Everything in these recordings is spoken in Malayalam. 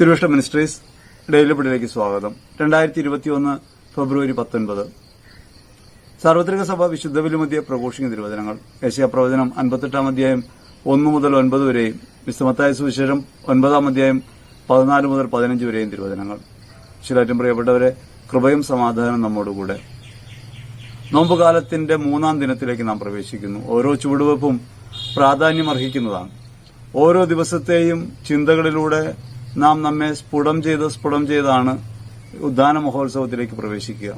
തിരുവിഷ്ട മിനിസ്ട്രീസ് ഡെയിലി ബിഡിലേക്ക് സ്വാഗതം. രണ്ടായിരത്തി ഇരുപത്തിയൊന്ന് ഫെബ്രുവരി പത്തൊൻപത്. സാർവത്രിക സഭ വിശുദ്ധ വിലുമതിയ പ്രഘോഷിക്കുന്ന തിരുവചനങ്ങൾ. ഏഷ്യ പ്രവചനം അൻപത്തെട്ടാം അധ്യായം ഒന്ന് മുതൽ ഒൻപത് വരെയും വിശ്വമത്തായ സുവിശേഷം ഒൻപതാം അധ്യായം പതിനാല് മുതൽ പതിനഞ്ച് വരെയും തിരുവചനങ്ങൾ. ശിലാറ്റും പ്രിയപ്പെട്ടവരെ കൃപയും സമാധാനം നമ്മോടുകൂടെ. നോമ്പുകാലത്തിന്റെ മൂന്നാം ദിനത്തിലേക്ക് നാം പ്രവേശിക്കുന്നു. ഓരോ ചുവടുവെപ്പും പ്രാധാന്യം അർഹിക്കുന്നതാണ് ഓരോ ദിവസത്തെയും ചിന്തകളിലൂടെ നാം നമ്മെ സ്ഫുടം ചെയ്ത് സ്ഫുടം ചെയ്താണ് ഉദ്ദാന മഹോത്സവത്തിലേക്ക് പ്രവേശിക്കുക.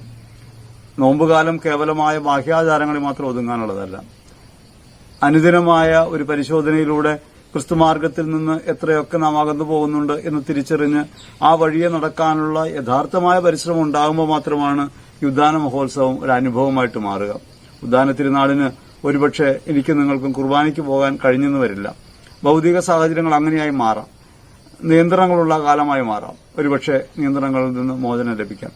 നോമ്പുകാലം കേവലമായ ബാഹ്യാചാരങ്ങളിൽ മാത്രം ഒതുങ്ങാനുള്ളതല്ല. അനുദിനമായ ഒരു പരിശോധനയിലൂടെ ക്രിസ്തുമാർഗത്തിൽ നിന്ന് എത്രയൊക്കെ നാം അകന്നു പോകുന്നുണ്ട് എന്ന് തിരിച്ചറിഞ്ഞ് ആ വഴിയെ നടക്കാനുള്ള യഥാർത്ഥമായ പരിശ്രമം ഉണ്ടാകുമ്പോൾ മാത്രമാണ് ഉദ്ദാന മഹോത്സവം ഒരു അനുഭവമായിട്ട് മാറുക. ഉദ്ദാന തിരുനാളിന് ഒരുപക്ഷെ എനിക്ക് നിങ്ങൾക്കും കുർബാനയ്ക്ക് പോകാൻ കഴിഞ്ഞെന്ന് വരില്ല. ഭൗതിക സാഹചര്യങ്ങൾ അങ്ങനെയായി മാറാം. നിയന്ത്രണങ്ങളുള്ള കാലമായി മാറാം. ഒരുപക്ഷെ നിയന്ത്രണങ്ങളിൽ നിന്ന് മോചനം ലഭിക്കാം.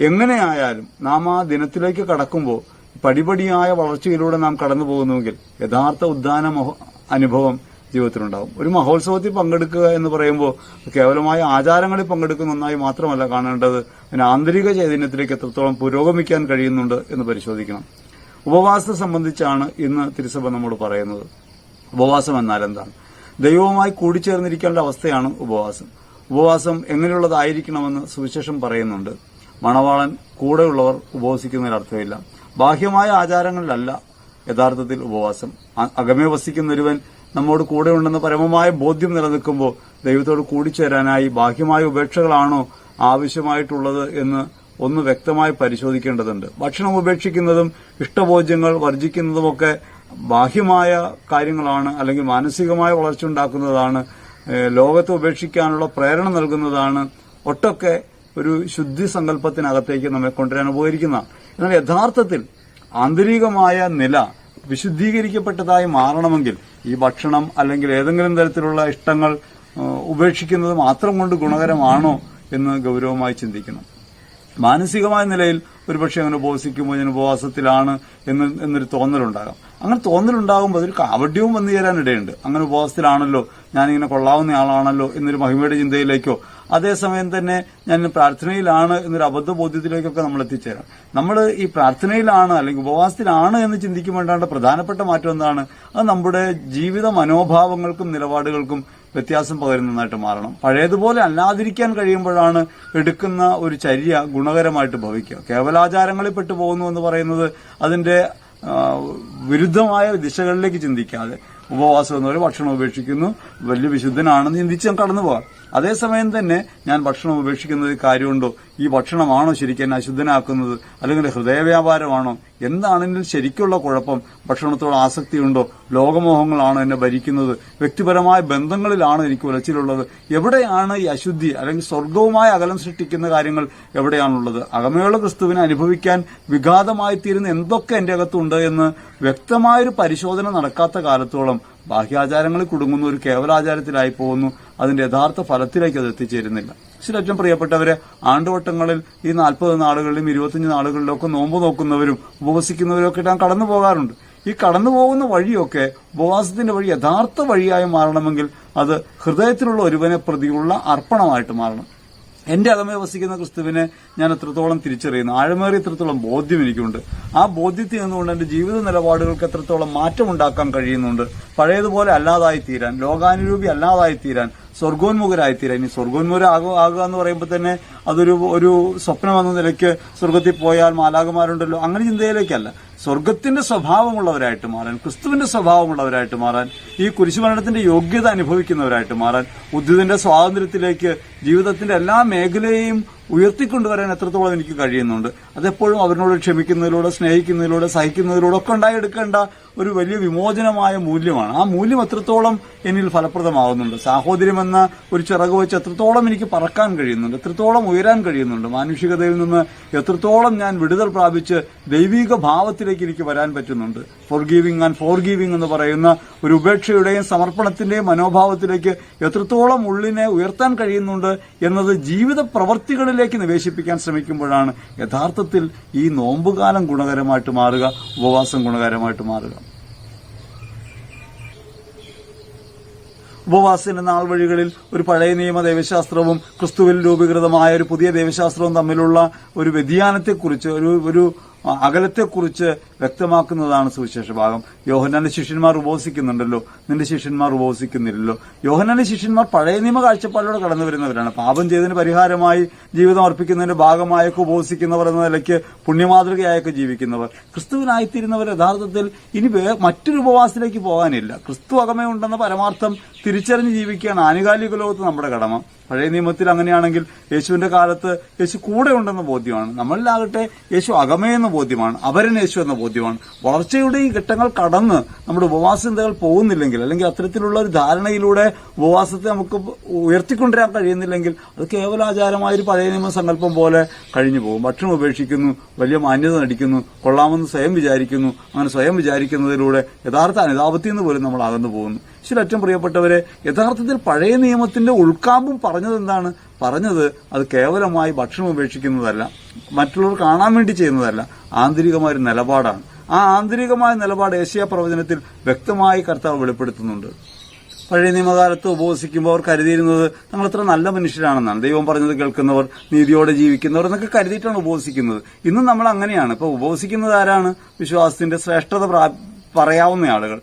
എങ്ങനെയായാലും നാം ആ ദിനത്തിലേക്ക് കടക്കുമ്പോൾ പടിപടിയായ വളർച്ചയിലൂടെ നാം കടന്നു പോകുന്നുവെങ്കിൽ യഥാർത്ഥ ഉദ്ദാന അനുഭവം ജീവിതത്തിലുണ്ടാകും ഒരു മഹോത്സവത്തിൽ പങ്കെടുക്കുക എന്ന് പറയുമ്പോൾ കേവലമായ ആചാരങ്ങളിൽ പങ്കെടുക്കുന്ന ഒന്നായി മാത്രമല്ല കാണേണ്ടത് അതിന് ആന്തരിക ചൈതന്യത്തിലേക്ക് എത്രത്തോളം പുരോഗമിക്കാൻ കഴിയുന്നുണ്ട് എന്ന് പരിശോധിക്കണം. ഉപവാസത്തെ സംബന്ധിച്ചാണ് ഇന്ന് തിരുസഭ നമ്മോട് പറയുന്നത്. ഉപവാസം എന്നാൽ എന്താണ്? ദൈവവുമായി കൂടിച്ചേർന്നിരിക്കേണ്ട അവസ്ഥയാണ് ഉപവാസം. ഉപവാസം എങ്ങനെയുള്ളതായിരിക്കണമെന്ന് സുവിശേഷം പറയുന്നുണ്ട്. മണവാളൻ കൂടെയുള്ളവർ ഉപവസിക്കുന്നതിൽ അർത്ഥമില്ല ബാഹ്യമായ ആചാരങ്ങളിലല്ല യഥാർത്ഥത്തിൽ ഉപവാസം. അകമേ വസിക്കുന്ന ഒരുവൻ നമ്മോട് കൂടെയുണ്ടെന്ന പരമമായ ബോധ്യം നിലനിൽക്കുമ്പോൾ ദൈവത്തോട് കൂടിച്ചേരാനായി ബാഹ്യമായ ഉപേക്ഷകളാണോ ആവശ്യമായിട്ടുള്ളത് എന്ന് ഒന്ന് വ്യക്തമായി പരിശോധിക്കേണ്ടതുണ്ട്. ഭക്ഷണം ഉപേക്ഷിക്കുന്നതും ഇഷ്ടഭോജ്യങ്ങൾ വർജിക്കുന്നതുമൊക്കെ ബാഹ്യമായ കാര്യങ്ങളാണ് അല്ലെങ്കിൽ മാനസികമായ വളർച്ച ഉണ്ടാക്കുന്നതാണ് ലോകത്തെ ഉപേക്ഷിക്കാനുള്ള പ്രേരണ നൽകുന്നതാണ് ഒട്ടൊക്കെ ഒരു ശുദ്ധി സങ്കല്പത്തിനകത്തേക്ക് നമ്മെ കൊണ്ടുവരാൻ ഉപകരിക്കുന്ന. എന്നാൽ യഥാർത്ഥത്തിൽ ആന്തരികമായ നില വിശുദ്ധീകരിക്കപ്പെട്ടതായി മാറണമെങ്കിൽ ഈ ഭക്ഷണം അല്ലെങ്കിൽ ഏതെങ്കിലും തരത്തിലുള്ള ഇഷ്ടങ്ങൾ ഉപേക്ഷിക്കുന്നത് മാത്രം കൊണ്ട് ഗുണകരമാണോ എന്ന് ഗൗരവമായി ചിന്തിക്കണം. മാനസികമായ നിലയിൽ ഒരുപക്ഷെ അങ്ങനെ ഉപവസിക്കുമ്പോൾ ഞാൻ ഉപവാസത്തിലാണ് എന്ന് എന്നൊരു തോന്നലുണ്ടാകാം. അങ്ങനെ തോന്നലുണ്ടാകുമ്പോൾ അതൊരു കാവഡ്യവും വന്നു ചേരാനിടയുണ്ട്. അങ്ങനെ ഉപവാസത്തിലാണല്ലോ ഞാനിങ്ങനെ കൊള്ളാവുന്ന ആളാണല്ലോ എന്നൊരു മഹിമയുടെ ചിന്തയിലേക്കോ അതേസമയം തന്നെ ഞാൻ പ്രാർത്ഥനയിലാണ് എന്നൊരു അബദ്ധ ബോധ്യത്തിലേക്കൊക്കെ നമ്മൾ എത്തിച്ചേരാം. നമ്മൾ ഈ പ്രാർത്ഥനയിലാണ് അല്ലെങ്കിൽ ഉപവാസത്തിലാണ് എന്ന് ചിന്തിക്കുമ്പോഴാണ്ട് പ്രധാനപ്പെട്ട മാറ്റം എന്താണ്? അത് നമ്മുടെ ജീവിത മനോഭാവങ്ങൾക്കും നിലപാടുകൾക്കും വ്യത്യാസം പകരുന്നതായിട്ട് മാറണം. പഴയതുപോലെ അല്ലാതിരിക്കാൻ കഴിയുമ്പോഴാണ് എടുക്കുന്ന ഒരു ചര്യ ഗുണകരമായിട്ട് ഭവിക്കുക. കേവലാചാരങ്ങളിൽ പെട്ടു പോകുന്നു എന്ന് പറയുന്നത് അതിന്റെ വിരുദ്ധമായ ദിശകളിലേക്ക് ചിന്തിക്കാതെ ഉപവാസം എന്ന് പറയുന്നത് ഭക്ഷണം ഉപേക്ഷിക്കുന്നു. വലിയ വിശുദ്ധനാണെന്ന് ചിന്തിച്ച് കടന്നു പോകാം അതേസമയം തന്നെ ഞാൻ ഭക്ഷണം ഉപേക്ഷിക്കുന്നത് കാര്യമുണ്ടോ? ഈ ഭക്ഷണമാണോ ശരിക്കും അശുദ്ധനാക്കുന്നത്? അല്ലെങ്കിൽ ഹൃദയവ്യാപാരമാണോ? എന്താണ് ഇതിൽ ശരിക്കുള്ള കുഴപ്പം? ഭക്ഷണത്തോട് ആസക്തിയുണ്ടോ? ലോകമോഹങ്ങളാണോ എന്നെ ഭരിക്കുന്നത്? വ്യക്തിപരമായ ബന്ധങ്ങളിലാണോ എനിക്ക് ഉലച്ചിലുള്ളത്. എവിടെയാണ് ഈ അശുദ്ധി അല്ലെങ്കിൽ സ്വർഗവുമായ അകലം സൃഷ്ടിക്കുന്ന കാര്യങ്ങൾ എവിടെയാണുള്ളത്? അകമയുള്ള ക്രിസ്തുവിനെ അനുഭവിക്കാൻ വിഘാതമായി തീരുന്ന എന്തൊക്കെ എന്റെ അകത്തുണ്ട് എന്ന് വ്യക്തമായൊരു പരിശോധന നടക്കാത്ത കാലത്തോളം ബാഹ്യാചാരങ്ങളിൽ കുടുങ്ങുന്ന ഒരു കേവലാചാരത്തിലായി പോകുന്നു. അതിന്റെ യഥാർത്ഥ ഫലത്തിലേക്ക് അത് എത്തിച്ചേരുന്നില്ല. ഏറ്റവും പ്രിയപ്പെട്ടവരെ ആണ്ടുവട്ടങ്ങളിൽ ഈ നാൽപ്പത് നാളുകളിലും ഇരുപത്തിയഞ്ച് നാളുകളിലും ഒക്കെ നോമ്പ് നോക്കുന്നവരും ഉപവസിക്കുന്നവരും ഒക്കെ ഞാൻ കടന്നു പോകാറുണ്ട്. ഈ കടന്നു പോകുന്ന വഴിയൊക്കെ ഉപവാസത്തിന്റെ വഴി യഥാർത്ഥ വഴിയായി മാറണമെങ്കിൽ അത് ഹൃദയത്തിലുള്ള ഒരുവനെ പ്രതിയുള്ള അർപ്പണമായിട്ട് മാറണം. എന്റെ അകമേ വസിക്കുന്ന ക്രിസ്തുവിനെ ഞാൻ എത്രത്തോളം തിരിച്ചറിയുന്നു? ആഴമേറി എത്രത്തോളം ബോധ്യം എനിക്കുണ്ട്? ആ ബോധ്യത്തിൽ നിന്നുകൊണ്ട് എന്റെ ജീവിത നിലപാടുകൾക്ക് എത്രത്തോളം മാറ്റമുണ്ടാക്കാൻ കഴിയുന്നുണ്ട്? പഴയതുപോലെ അല്ലാതായി തീരാൻ ലോകാനുരൂപി അല്ലാതായി തീരാൻ സ്വർഗോന്മുഖരായി തീരാൻ. ഇനി സ്വർഗോന്മുഖരാകുക ആകുക എന്ന് പറയുമ്പോൾ തന്നെ അതൊരു ഒരു സ്വപ്നം എന്ന നിലയ്ക്ക് സ്വർഗത്തിൽ പോയാൽ മാലാകുമാരുണ്ടല്ലോ അങ്ങനെ ചിന്തയിലേക്കല്ല. സ്വർഗത്തിന്റെ സ്വഭാവമുള്ളവരായിട്ട് മാറാൻ ക്രിസ്തുവിന്റെ സ്വഭാവമുള്ളവരായിട്ട് മാറാൻ ഈ കുരിശുമരണത്തിന്റെ യോഗ്യത അനുഭവിക്കുന്നവരായിട്ട് മാറാൻ ഉദ്ധിതന്റെ സ്വാതന്ത്ര്യത്തിലേക്ക് ജീവിതത്തിന്റെ എല്ലാ മേഖലയെയും ഉയർത്തിക്കൊണ്ടുവരാൻ എത്രത്തോളം എനിക്ക് കഴിയുന്നുണ്ട്. അതെപ്പോഴും അവരോട് ക്ഷമിക്കുന്നതിലൂടെ സ്നേഹിക്കുന്നതിലൂടെ സഹിക്കുന്നതിലൂടെ ഒക്കെ ഉണ്ടായെടുക്കേണ്ട ഒരു വലിയ വിമോചനമായ മൂല്യമാണ്. ആ മൂല്യം എത്രത്തോളം എന്നിൽ ഫലപ്രദമാകുന്നുണ്ട്. സാഹോദര്യം എന്ന ഒരു ചിറക് വെച്ച് എത്രത്തോളം എനിക്ക് പറക്കാൻ കഴിയുന്നുണ്ട് എത്രത്തോളം ഉയരാൻ കഴിയുന്നുണ്ട് മാനുഷികതയിൽ നിന്ന് എത്രത്തോളം ഞാൻ വിടുതൽ പ്രാപിച്ച് ദൈവിക ഭാവത്തിലേക്ക് എനിക്ക് വരാൻ പറ്റുന്നുണ്ട്. Forgiving and forgiving എന്ന് പറയുന്ന ഒരു ഉപേക്ഷയുടെയും സമർപ്പണത്തിന്റെയും മനോഭാവത്തിലേക്ക് എത്രത്തോളം ഉള്ളിനെ ഉയർത്താൻ കഴിയുന്നുണ്ട് എന്നത് ജീവിത പ്രവർത്തികളിലേക്ക് നിവേശിപ്പിക്കാൻ ശ്രമിക്കുമ്പോഴാണ് യഥാർത്ഥത്തിൽ ഈ നോമ്പുകാലം ഗുണകരമായിട്ട് മാറുക ഉപവാസം ഗുണകരമായിട്ട് മാറുക. ഉപവാസത്തിന്റെ നാൾ വഴികളിൽ ഒരു പഴയ നിയമ ദൈവശാസ്ത്രവും ക്രിസ്തുവിൽ രൂപീകൃതമായ ഒരു പുതിയ ദൈവശാസ്ത്രവും തമ്മിലുള്ള ഒരു വ്യതിയാനത്തെക്കുറിച്ച് ഒരു ഒരു അകലത്തെക്കുറിച്ച് വ്യക്തമാക്കുന്നതാണ് സുവിശേഷ ഭാഗം യോഹനാന്റെ ശിഷ്യന്മാർ ഉപവസിക്കുന്നുണ്ടല്ലോ. നിന്റെ ശിഷ്യന്മാർ ഉപവസിക്കുന്നില്ലല്ലോ. യോഹനാന്റെ ശിഷ്യന്മാർ പഴയ നിയമ കാഴ്ചപ്പാടിലൂടെ കടന്നു വരുന്നവരാണ്. പാപം ചെയ്തതിന് പരിഹാരമായി ജീവിതം അർപ്പിക്കുന്നതിന്റെ ഭാഗമായൊക്കെ ഉപവസിക്കുന്നവർ എന്ന നിലയ്ക്ക് പുണ്യമാതൃകയായൊക്കെ ജീവിക്കുന്നവർ. ക്രിസ്തുവിനായിത്തീരുന്നവർ യഥാർത്ഥത്തിൽ ഇനി മറ്റൊരു ഉപവാസത്തിലേക്ക് പോകാനില്ല. ക്രിസ്തു അകമേ ഉണ്ടെന്ന പരമാർത്ഥം തിരിച്ചറിഞ്ഞ് ജീവിക്കുകയാണ് ആനുകാലിക ലോകത്ത് നമ്മുടെ കടമ. പഴയ നിയമത്തിൽ അങ്ങനെയാണെങ്കിൽ യേശുവിന്റെ കാലത്ത് യേശു കൂടെ ഉണ്ടെന്ന ബോധ്യമാണ്. നമ്മളിലാകട്ടെ യേശു അകമയെന്ന ബോധ്യമാണ് അവരൻ എന്ന ബോധ്യമാണ്. വളർച്ചയുടെ ഈ ഘട്ടങ്ങൾ കടന്ന് നമ്മുടെ ഉപവാസ ചിന്തകൾ പോകുന്നില്ലെങ്കിൽ അല്ലെങ്കിൽ അത്തരത്തിലുള്ള ഒരു ധാരണയിലൂടെ ഉപവാസത്തെ നമുക്ക് ഉയർത്തിക്കൊണ്ടുവരാൻ കഴിയുന്നില്ലെങ്കിൽ അത് കേവല ആചാരമായ ഒരു പഴയ നിയമ സങ്കല്പം പോലെ കഴിഞ്ഞു പോകും. ഭക്ഷണം ഉപേക്ഷിക്കുന്നു വലിയ മാന്യത നടിക്കുന്നു കൊള്ളാമെന്ന് സ്വയം വിചാരിക്കുന്നു അങ്ങനെ സ്വയം വിചാരിക്കുന്നതിലൂടെ യഥാർത്ഥ അനുതാപത്തിൽ നിന്ന് പോലും നമ്മൾ അകന്നു പോകുന്നു. ശരി ഏറ്റവും പ്രിയപ്പെട്ടവരെ യഥാർത്ഥത്തിൽ പഴയ നിയമത്തിന്റെ ഉൾക്കാമ്പും പറഞ്ഞത് എന്താണ്? പറഞ്ഞത് അത് കേവലമായി ഭക്ഷണം ഉപേക്ഷിക്കുന്നതല്ല മറ്റുള്ളവർ കാണാൻ വേണ്ടി ചെയ്യുന്നതല്ല. ആന്തരികമായ ഒരു നിലപാടാണ്. ആ ആന്തരികമായ നിലപാട് ഏഷ്യ പ്രവചനത്തിൽ വ്യക്തമായി കർത്താവ് വെളിപ്പെടുത്തുന്നുണ്ട്. പഴയ നിയമകാലത്ത് ഉപവസിക്കുമ്പോൾ അവർ കരുതിയിരുന്നത് നമ്മൾ എത്ര നല്ല മനുഷ്യരാണെന്നാണ്. ദൈവം പറഞ്ഞത് കേൾക്കുന്നവർ നീതിയോടെ ജീവിക്കുന്നവർ എന്നൊക്കെ കരുതിയിട്ടാണ് ഉപവസിക്കുന്നത്. ഇന്ന് നമ്മൾ അങ്ങനെയാണ്. ഇപ്പൊ ഉപവസിക്കുന്നത് ആരാണ്? വിശ്വാസത്തിന്റെ ശ്രേഷ്ഠത പറയാവുന്ന ആളുകൾ.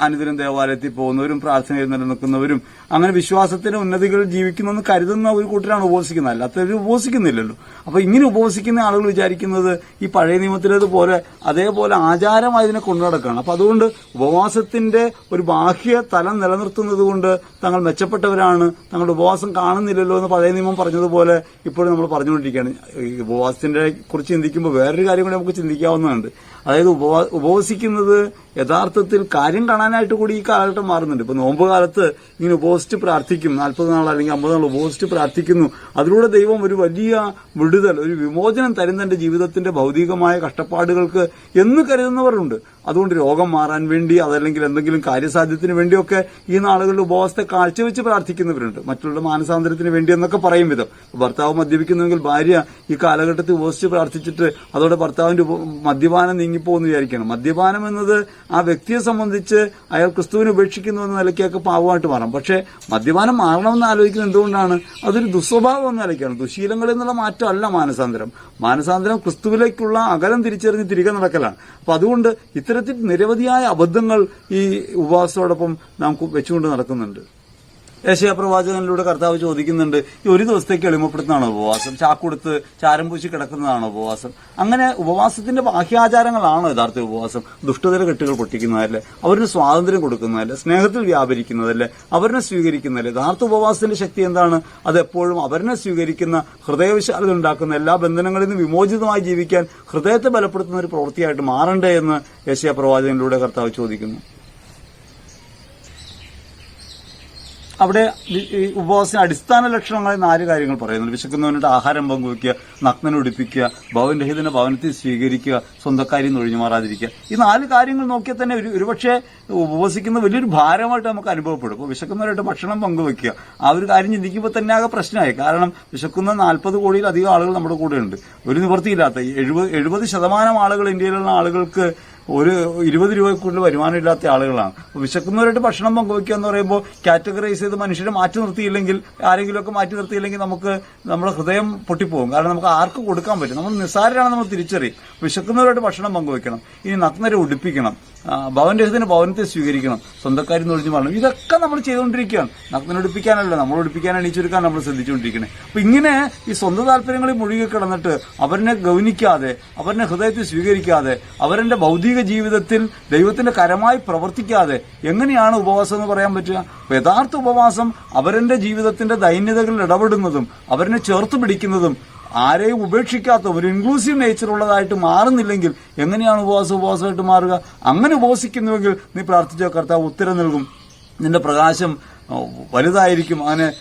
അനുദിനം ദേവാലയത്തിൽ പോകുന്നവരും പ്രാർത്ഥനയിൽ നിലനിൽക്കുന്നവരും അങ്ങനെ വിശ്വാസത്തിന്റെ ഉന്നതികൾ ജീവിക്കുന്നെന്ന് കരുതുന്ന ഒരു കൂട്ടരാണ് ഉപവസിക്കുന്നത്. അല്ലാത്തവർ ഉപവസിക്കുന്നില്ലല്ലോ. അപ്പൊ ഇങ്ങനെ ഉപവസിക്കുന്ന ആളുകൾ വിചാരിക്കുന്നത് ഈ പഴയ നിയമത്തിലേതുപോലെ അതേപോലെ ആചാരമായി ഇതിനെ കൊണ്ടു അപ്പൊ അതുകൊണ്ട് ഉപവാസത്തിന്റെ ഒരു ബാഹ്യ തലം നിലനിർത്തുന്നത് കൊണ്ട് തങ്ങൾ മെച്ചപ്പെട്ടവരാണ്. തങ്ങളുടെ ഉപവാസം കാണുന്നില്ലല്ലോ എന്ന് പഴയ നിയമം പറഞ്ഞതുപോലെ ഇപ്പോഴും നമ്മൾ പറഞ്ഞുകൊണ്ടിരിക്കുകയാണ്. ഈ ഉപവാസത്തിന്റെ കുറിച്ച് ചിന്തിക്കുമ്പോൾ വേറൊരു കാര്യം കൂടി നമുക്ക് ചിന്തിക്കാവുന്നതുണ്ട്. അതായത് ഉപവാ- ഉപവസിക്കുന്നത് യഥാർത്ഥത്തിൽ കാര്യം കാണാനായിട്ട് കൂടി ഈ കാലഘട്ടം മാറുന്നുണ്ട്. ഇപ്പൊ നോമ്പ് കാലത്ത് ഇങ്ങനെ ഉപവസിച്ച് പ്രാർത്ഥിക്കും. നാൽപ്പത് നാൾ അല്ലെങ്കിൽ അമ്പത് നാൾ ഉപവസിച്ച് പ്രാർത്ഥിക്കുന്നു. അതിലൂടെ ദൈവം ഒരു വലിയ വിടുതൽ ഒരു വിമോചനം തരും തന്റെ ജീവിതത്തിന്റെ ഭൗതികമായ കഷ്ടപ്പാടുകൾക്ക് എന്ന് കരുതുന്നവരുണ്ട്. അതുകൊണ്ട് രോഗം മാറാൻ വേണ്ടി അതല്ലെങ്കിൽ എന്തെങ്കിലും കാര്യസാധ്യത്തിന് വേണ്ടിയൊക്കെ ഈ നാളുകളിൽ ഉപവാസത്തെ കാഴ്ചവെച്ച് പ്രാർത്ഥിക്കുന്നവരുണ്ട്. മറ്റുള്ള മാനസാന്തരത്തിന് വേണ്ടി എന്നൊക്കെ പറയും വിധം. ഭർത്താവ് മദ്യപിക്കുന്നുവെങ്കിൽ ഭാര്യ ഈ കാലഘട്ടത്തിൽ ഉപവസിച്ച് പ്രാർത്ഥിച്ചിട്ട് അതോടെ ഭർത്താവിന്റെ മദ്യപാനം നീങ്ങിപ്പോകുന്നു വിചാരിക്കണം. മദ്യപാനം എന്നത് ആ വ്യക്തിയെ സംബന്ധിച്ച് അയാൾ ക്രിസ്തുവിനെ ഉപേക്ഷിക്കുന്നു എന്ന നിലയ്ക്കൊക്കെ പാവമായിട്ട് മാറാം. പക്ഷേ മദ്യപാനം മാറണമെന്ന് ആലോചിക്കുന്നത് എന്തുകൊണ്ടാണ്? അതൊരു ദുസ്വഭാവം എന്ന നിലയ്ക്കാണ്. ദുശീലങ്ങളിൽ നിന്നുള്ള മാറ്റമല്ല മാനസാന്തരം. മാനസാന്തരം ക്രിസ്തുവിലേക്കുള്ള അകലം തിരിച്ചറിഞ്ഞ് തിരികെ നടക്കലാണ്. അപ്പൊ അതുകൊണ്ട് ഇത്തരത്തിൽ നിരവധിയായ അബദ്ധങ്ങൾ ഈ ഉപവാസത്തോടൊപ്പം നാം വെച്ചുകൊണ്ട് നടക്കുന്നുണ്ട്. ഏഷ്യ പ്രവാചകനിലൂടെ കർത്താവ് ചോദിക്കുന്നുണ്ട് ഈ ഒരു ദിവസത്തേക്ക് എളിമപ്പെടുത്തുന്നതാണോ ഉപവാസം? ചാക്കുടുത്ത് ചാരം പൂശി കിടക്കുന്നതാണോ ഉപവാസം? അങ്ങനെ ഉപവാസത്തിന്റെ ബാഹ്യാചാരങ്ങളാണോ യഥാർത്ഥ ഉപവാസം. ദുഷ്ടതര കെട്ടുകൾ പൊട്ടിക്കുന്നതല്ലേ? അവരിന് സ്വാതന്ത്ര്യം കൊടുക്കുന്നതല്ലേ? സ്നേഹത്തിൽ വ്യാപരിക്കുന്നതല്ലേ? അവരെ സ്വീകരിക്കുന്നതല്ലേ? യഥാർത്ഥ ഉപവാസത്തിന്റെ ശക്തി എന്താണ്? അത് എപ്പോഴും അവരിനെ സ്വീകരിക്കുന്ന ഹൃദയവിശാലത ഉണ്ടാക്കുന്ന എല്ലാ ബന്ധനങ്ങളിൽ നിന്നും വിമോചിതമായി ജീവിക്കാൻ ഹൃദയത്തെ ബലപ്പെടുത്തുന്ന ഒരു പ്രവൃത്തിയായിട്ട് മാറണ്ടേ എന്ന് പ്രവാചകനിലൂടെ കർത്താവ് ചോദിക്കുന്നു. അവിടെ ഉപവാസത്തിന് അടിസ്ഥാന ലക്ഷണങ്ങളായി നാല് കാര്യങ്ങൾ പറയുന്നുണ്ട്. വിശക്കുന്നവനുടെ ആഹാരം പങ്കുവെക്കുക നഗ്നനെ ഉടിപ്പിക്കുക ഭവൻരഹിതനെ ഭവനത്തിൽ സ്വീകരിക്കുക സ്വന്തക്കാരി ഒഴിഞ്ഞു മാറാതിരിക്കുക. ഈ നാല് കാര്യങ്ങൾ നോക്കിയാൽ തന്നെ ഒരു ഒരുപക്ഷെ ഉപവസിക്കുന്ന വലിയൊരു ഭാരമായിട്ട് നമുക്ക് അനുഭവപ്പെടും. അപ്പോൾ വിശക്കുന്നവരായിട്ട് ഭക്ഷണം പങ്കുവെക്കുക ആ ഒരു കാര്യം ചിന്തിക്കുമ്പോൾ തന്നെ ആകെ പ്രശ്നമായി. കാരണം വിശക്കുന്ന നാൽപ്പത് കോടിയിലധികം ആളുകൾ നമ്മുടെ കൂടെ ഉണ്ട് ഒരു നിവൃത്തിയില്ലാത്ത എഴുപത് എഴുപത് ശതമാനം ആളുകൾ ഇന്ത്യയിലുള്ള ആളുകൾക്ക് ഒരു ഇരുപത് രൂപയ്ക്കുള്ളിൽ വരുമാനമില്ലാത്ത ആളുകളാണ്. വിശക്കുന്നവരായിട്ട് ഭക്ഷണം പങ്കുവെക്കുക എന്ന് പറയുമ്പോൾ കാറ്റഗറൈസ് ചെയ്ത് മനുഷ്യരെ മാറ്റി നിർത്തിയില്ലെങ്കിൽ ആരെങ്കിലുമൊക്കെ മാറ്റി നിർത്തിയില്ലെങ്കിൽ നമുക്ക് നമ്മുടെ ഹൃദയം പൊട്ടിപ്പോകും. കാരണം നമുക്ക് ആർക്ക് കൊടുക്കാൻ പറ്റും? നമ്മൾ നിസ്സാരരാണ് നമ്മൾ തിരിച്ചറിയും. വിശക്കുന്നവരായിട്ട് ഭക്ഷണം പങ്കുവെക്കണം ഇനി നഗ്നരെ ഉടുപ്പിക്കണം. ആ, ഭവൻരഹിതന് ഭവനത്തെ സ്വീകരിക്കണം. സ്വന്തക്കാരി ഒഴിഞ്ഞു മാറണം ഇതൊക്കെ നമ്മൾ ചെയ്തുകൊണ്ടിരിക്കുകയാണ്. നഗ്നം ഉടുപ്പിക്കാനല്ല നമ്മൾ ഒടിപ്പിക്കാൻ അണിച്ചൊരുക്കാൻ നമ്മൾ ശ്രദ്ധിച്ചുകൊണ്ടിരിക്കുന്നത് അപ്പൊ ഇങ്ങനെ ഈ സ്വന്ത താല്പര്യങ്ങളിൽ മുഴുകി കിടന്നിട്ട് അവരെ ഗൗനിക്കാതെ അവരുടെ ഹൃദയത്തിൽ സ്വീകരിക്കാതെ അവരുടെ ഭൗതിക ജീവിതത്തിൽ ദൈവത്തിന്റെ കരമായി പ്രവർത്തിക്കാതെ എങ്ങനെയാണ് ഉപവാസം എന്ന് പറയാൻ പറ്റുക? അപ്പൊ യഥാർത്ഥ ഉപവാസം അവരുടെ ജീവിതത്തിന്റെ ദൈന്യതകളിൽ ഇടപെടുന്നതും അവരെ ചേർത്ത് പിടിക്കുന്നതും ആരെയും ഉപേക്ഷിക്കാത്ത ഒരു ഇൻക്ലൂസീവ് നേച്ചർ ഉള്ളതായിട്ട് മാറുന്നില്ലെങ്കിൽ എങ്ങനെയാണ് ഉപവാസം ഉപവാസമായിട്ട് മാറുക? അങ്ങനെ ഉപവസിക്കുന്നുവെങ്കിൽ നീ പ്രാർത്ഥിച്ച കർത്താവ് ഉത്തരം നൽകും. നിന്റെ പ്രകാശം വലുതായിരിക്കും. അങ്ങനെ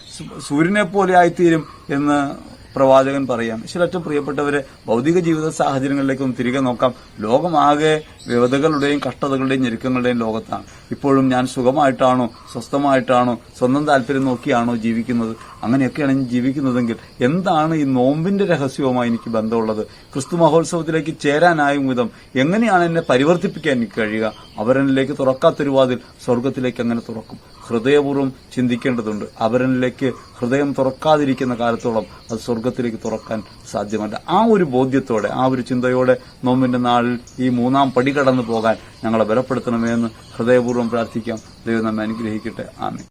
സൂര്യനെ പോലെ ആയിത്തീരും എന്ന് പ്രവാചകൻ പറയാം. ഏറ്റവും പ്രിയപ്പെട്ടവരെ ഭൗതിക ജീവിത സാഹചര്യങ്ങളിലേക്ക് ഒന്ന് തിരികെ നോക്കാം. ലോകമാകെ വ്യവതകളുടെയും കഷ്ടതകളുടെയും ഞെരുക്കങ്ങളുടെയും ലോകത്താണ്. ഇപ്പോഴും ഞാൻ സുഖമായിട്ടാണോ സ്വസ്ഥമായിട്ടാണോ സ്വന്തം താല്പര്യം നോക്കിയാണോ ജീവിക്കുന്നത്? അങ്ങനെയൊക്കെയാണ് ഞാൻ ജീവിക്കുന്നതെങ്കിൽ എന്താണ് ഈ നോമ്പിന്റെ രഹസ്യവുമായി എനിക്ക് ബന്ധമുള്ളത്? ക്രിസ്തു മഹോത്സവത്തിലേക്ക് ചേരാനായും വിധം എങ്ങനെയാണ് എന്നെ പരിവർത്തിപ്പിക്കാൻ എനിക്ക് കഴിയുക? അവരനിലേക്ക് തുറക്കാത്തൊരു വാതിൽ സ്വർഗത്തിലേക്ക് അങ്ങനെ തുറക്കും? ഹൃദയപൂർവം ചിന്തിക്കേണ്ടതുണ്ട്. അവരനിലേക്ക് ഹൃദയം തുറക്കാതിരിക്കുന്ന കാലത്തോളം അത് സ്വർഗത്തിലേക്ക് തുറക്കാൻ സാധ്യമല്ല. ആ ഒരു ബോധ്യത്തോടെ ആ ഒരു ചിന്തയോടെ നോമ്പിന്റെ നാളിൽ ഈ മൂന്നാം പടി കടന്നു പോകാൻ ഞങ്ങളെ ബലപ്പെടുത്തണമേ എന്ന് ഹൃദയപൂർവം പ്രാർത്ഥിക്കാം. ദൈവം നമ്മെ അനുഗ്രഹിക്കട്ടെ. ആമേ